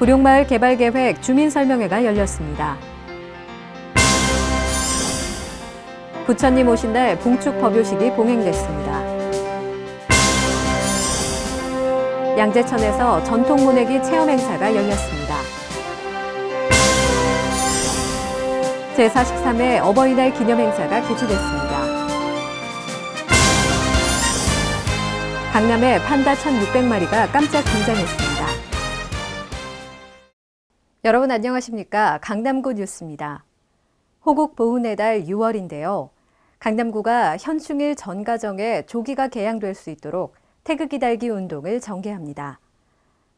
구룡마을 개발계획 주민설명회가 열렸습니다. 부처님 오신 날 봉축 법요식이 봉행됐습니다. 양재천에서 전통 모내기 체험 행사가 열렸습니다. 제43회 어버이날 기념 행사가 개최됐습니다. 강남에 판다 1,600마리가 깜짝 등장했습니다. 여러분 안녕하십니까? 강남구 뉴스입니다. 호국 보훈의 달 6월인데요. 강남구가 현충일 전 가정에 조기가 개양될 수 있도록 태극기 달기 운동을 전개합니다.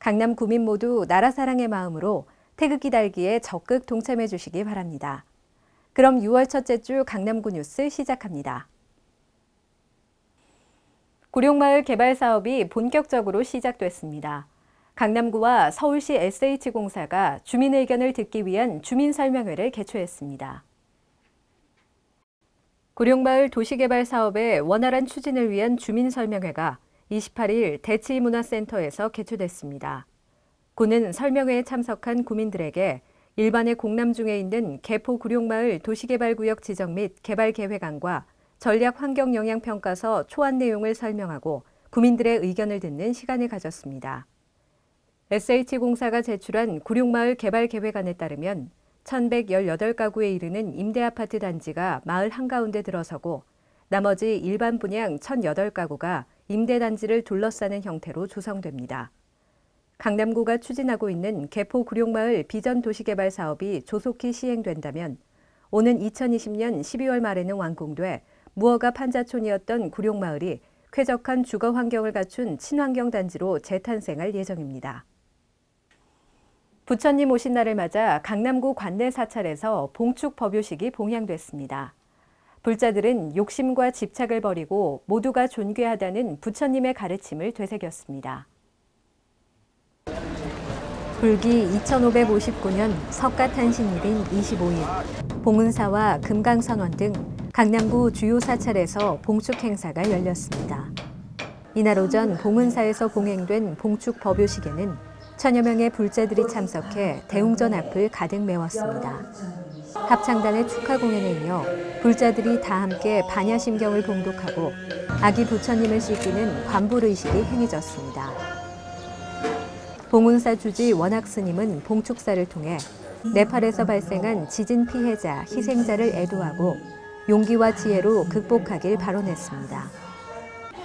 강남 구민 모두 나라 사랑의 마음으로 태극기 달기에 적극 동참해 주시기 바랍니다. 그럼 6월 첫째 주 강남구 뉴스 시작합니다. 구룡마을 개발 사업이 본격적으로 시작됐습니다. 강남구와 서울시 SH공사가 주민 의견을 듣기 위한 주민설명회를 개최했습니다. 구룡마을 도시개발 사업의 원활한 추진을 위한 주민설명회가 28일 대치문화센터에서 개최됐습니다. 구는 설명회에 참석한 구민들에게 일반의 공람 중에 있는 개포 구룡마을 도시개발구역 지정 및 개발계획안과 전략 환경 영향 평가서 초안 내용을 설명하고 구민들의 의견을 듣는 시간을 가졌습니다. SH공사가 제출한 구룡마을 개발 계획안에 따르면 1118가구에 이르는 임대아파트 단지가 마을 한가운데 들어서고 나머지 일반 분양 1008가구가 임대단지를 둘러싸는 형태로 조성됩니다. 강남구가 추진하고 있는 개포 구룡마을 비전 도시개발 사업이 조속히 시행된다면 오는 2020년 12월 말에는 완공돼 무허가 판자촌이었던 구룡마을이 쾌적한 주거 환경을 갖춘 친환경 단지로 재탄생할 예정입니다. 부처님 오신 날을 맞아 강남구 관내 사찰에서 봉축 법요식이 봉양됐습니다. 불자들은 욕심과 집착을 버리고 모두가 존귀하다는 부처님의 가르침을 되새겼습니다. 불기 2559년 석가탄신일인 25일, 봉은사와 금강선원 등 강남구 주요 사찰에서 봉축 행사가 열렸습니다. 이날 오전 봉은사에서 봉행된 봉축 법요식에는 천여 명의 불자들이 참석해 대웅전 앞을 가득 메웠습니다. 합창단의 축하 공연에 이어 불자들이 다 함께 반야심경을 봉독하고 아기 부처님을 씻기는 관불의식이 행해졌습니다. 봉은사 주지 원학 스님은 봉축사를 통해 네팔에서 발생한 지진 피해자, 희생자를 애도하고 용기와 지혜로 극복하길 발언했습니다.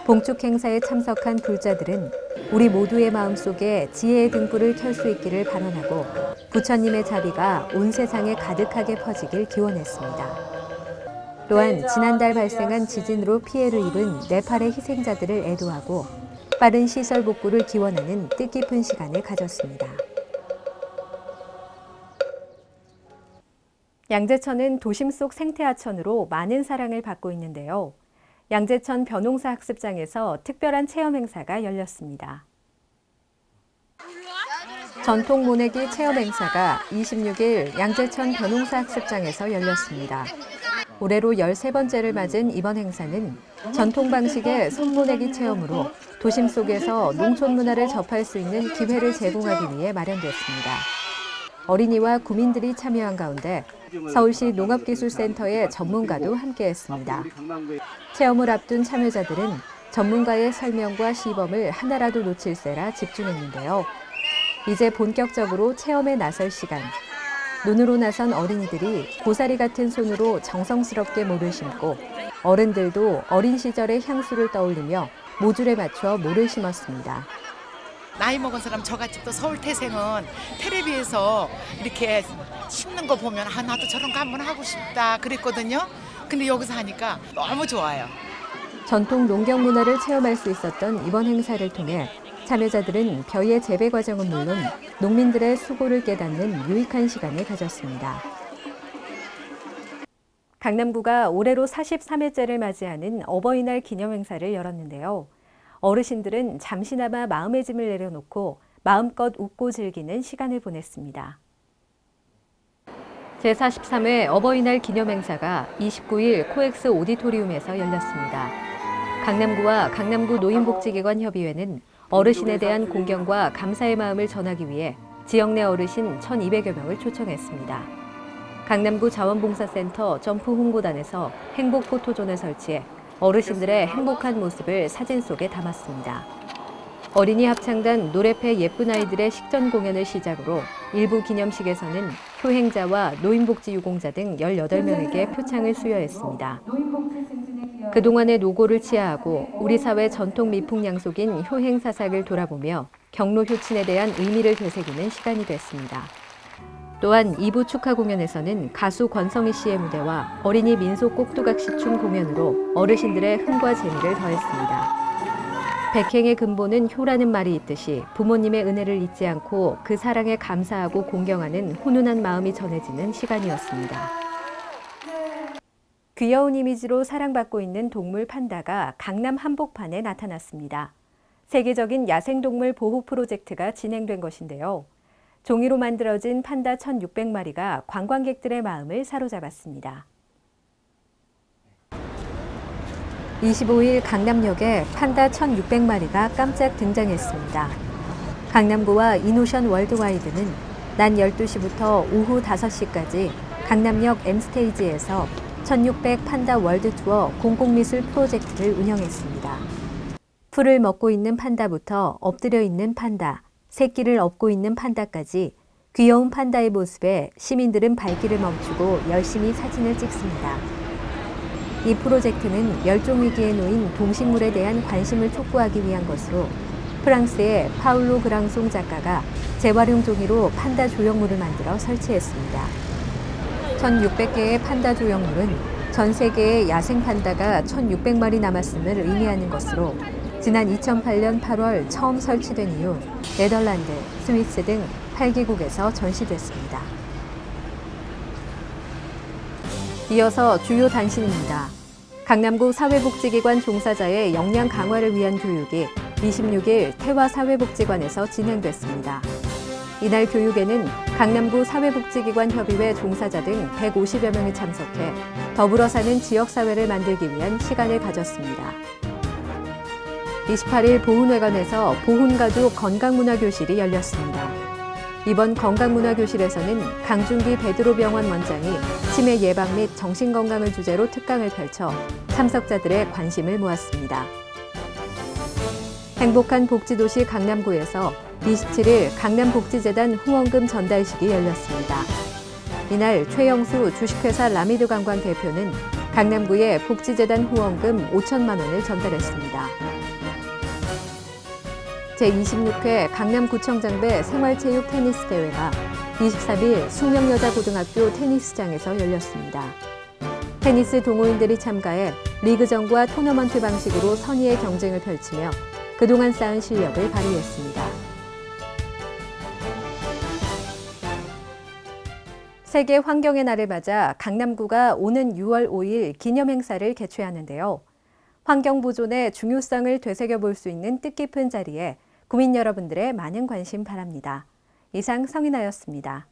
봉축 행사에 참석한 불자들은 우리 모두의 마음속에 지혜의 등불을 켤 수 있기를 발언하고 부처님의 자비가 온 세상에 가득하게 퍼지길 기원했습니다. 또한 지난달 발생한 지진으로 피해를 입은 네팔의 희생자들을 애도하고 빠른 시설 복구를 기원하는 뜻깊은 시간을 가졌습니다. 양재천은 도심 속 생태하천으로 많은 사랑을 받고 있는데요. 양재천 변홍사 학습장에서 특별한 체험 행사가 열렸습니다. 전통 모내기 체험 행사가 26일 양재천 변홍사 학습장에서 열렸습니다. 올해로 13번째를 맞은 이번 행사는 전통 방식의 손모내기 체험으로 도심 속에서 농촌 문화를 접할 수 있는 기회를 제공하기 위해 마련됐습니다. 어린이와 구민들이 참여한 가운데 서울시 농업기술센터의 전문가도 함께했습니다. 체험을 앞둔 참여자들은 전문가의 설명과 시범을 하나라도 놓칠세라 집중했는데요. 이제 본격적으로 체험에 나설 시간. 눈으로 나선 어린이들이 고사리 같은 손으로 정성스럽게 모를 심고 어른들도 어린 시절의 향수를 떠올리며 모줄에 맞춰 모를 심었습니다. 나이 먹은 사람 저같이 또 서울 태생은 텔레비에서 이렇게 심는 거 보면 아 나도 저런 거 한번 하고 싶다 그랬거든요. 근데 여기서 하니까 너무 좋아요. 전통 농경 문화를 체험할 수 있었던 이번 행사를 통해 참여자들은 벼의 재배 과정은 물론 농민들의 수고를 깨닫는 유익한 시간을 가졌습니다. 강남구가 올해로 43회째를 맞이하는 어버이날 기념 행사를 열었는데요. 어르신들은 잠시나마 마음의 짐을 내려놓고 마음껏 웃고 즐기는 시간을 보냈습니다. 제43회 어버이날 기념 행사가 29일 코엑스 오디토리움에서 열렸습니다. 강남구와 강남구 노인복지기관 협의회는 어르신에 대한 공경과 감사의 마음을 전하기 위해 지역 내 어르신 1,200여 명을 초청했습니다. 강남구 자원봉사센터 점프 홍보단에서 행복 포토존을 설치해 어르신들의 행복한 모습을 사진 속에 담았습니다. 어린이 합창단 노래패 예쁜 아이들의 식전 공연을 시작으로 일부 기념식에서는 효행자와 노인복지 유공자 등 18명에게 표창을 수여했습니다. 그동안의 노고를 치하하고 우리 사회 전통 미풍 양속인 효행 사상을 돌아보며 경로 효친에 대한 의미를 되새기는 시간이 됐습니다. 또한 2부 축하 공연에서는 가수 권성희 씨의 무대와 어린이 민속 꼭두각시춤 공연으로 어르신들의 흥과 재미를 더했습니다. 백행의 근본은 효라는 말이 있듯이 부모님의 은혜를 잊지 않고 그 사랑에 감사하고 공경하는 훈훈한 마음이 전해지는 시간이었습니다. 귀여운 이미지로 사랑받고 있는 동물 판다가 강남 한복판에 나타났습니다. 세계적인 야생동물 보호 프로젝트가 진행된 것인데요. 종이로 만들어진 판다 1,600마리가 관광객들의 마음을 사로잡았습니다. 25일 강남역에 판다 1,600마리가 깜짝 등장했습니다. 강남구와 이노션 월드와이드는 낮 12시부터 오후 5시까지 강남역 M스테이지에서 1600 판다 월드 투어 공공미술 프로젝트를 운영했습니다. 풀을 먹고 있는 판다부터 엎드려 있는 판다, 새끼를 업고 있는 판다까지 귀여운 판다의 모습에 시민들은 발길을 멈추고 열심히 사진을 찍습니다. 이 프로젝트는 멸종위기에 놓인 동식물에 대한 관심을 촉구하기 위한 것으로 프랑스의 파울로 그랑송 작가가 재활용 종이로 판다 조형물을 만들어 설치했습니다. 1,600개의 판다 조형물은 전 세계의 야생 판다가 1,600마리 남았음을 의미하는 것으로 지난 2008년 8월 처음 설치된 이후 네덜란드, 스위스 등 8개국에서 전시됐습니다. 이어서 주요 단신입니다. 강남구 사회복지기관 종사자의 역량 강화를 위한 교육이 26일 태화 사회복지관에서 진행됐습니다. 이날 교육에는 강남구 사회복지기관 협의회 종사자 등 150여 명이 참석해 더불어 사는 지역사회를 만들기 위한 시간을 가졌습니다. 28일 보훈회관에서 보훈가족 건강문화교실이 열렸습니다. 이번 건강문화교실에서는 강준기 베드로병원 원장이 치매 예방 및 정신건강을 주제로 특강을 펼쳐 참석자들의 관심을 모았습니다. 행복한 복지도시 강남구에서 27일 강남복지재단 후원금 전달식이 열렸습니다. 이날 최영수 주식회사 라미드 관광 대표는 강남구에 복지재단 후원금 5천만 원을 전달했습니다. 제26회 강남구청장배 생활체육 테니스 대회가 24일 숙명여자고등학교 테니스장에서 열렸습니다. 테니스 동호인들이 참가해 리그전과 토너먼트 방식으로 선의의 경쟁을 펼치며 그동안 쌓은 실력을 발휘했습니다. 세계 환경의 날을 맞아 강남구가 오는 6월 5일 기념행사를 개최하는데요. 환경 보존의 중요성을 되새겨 볼 수 있는 뜻깊은 자리에 구민 여러분들의 많은 관심 바랍니다. 이상 성인아였습니다.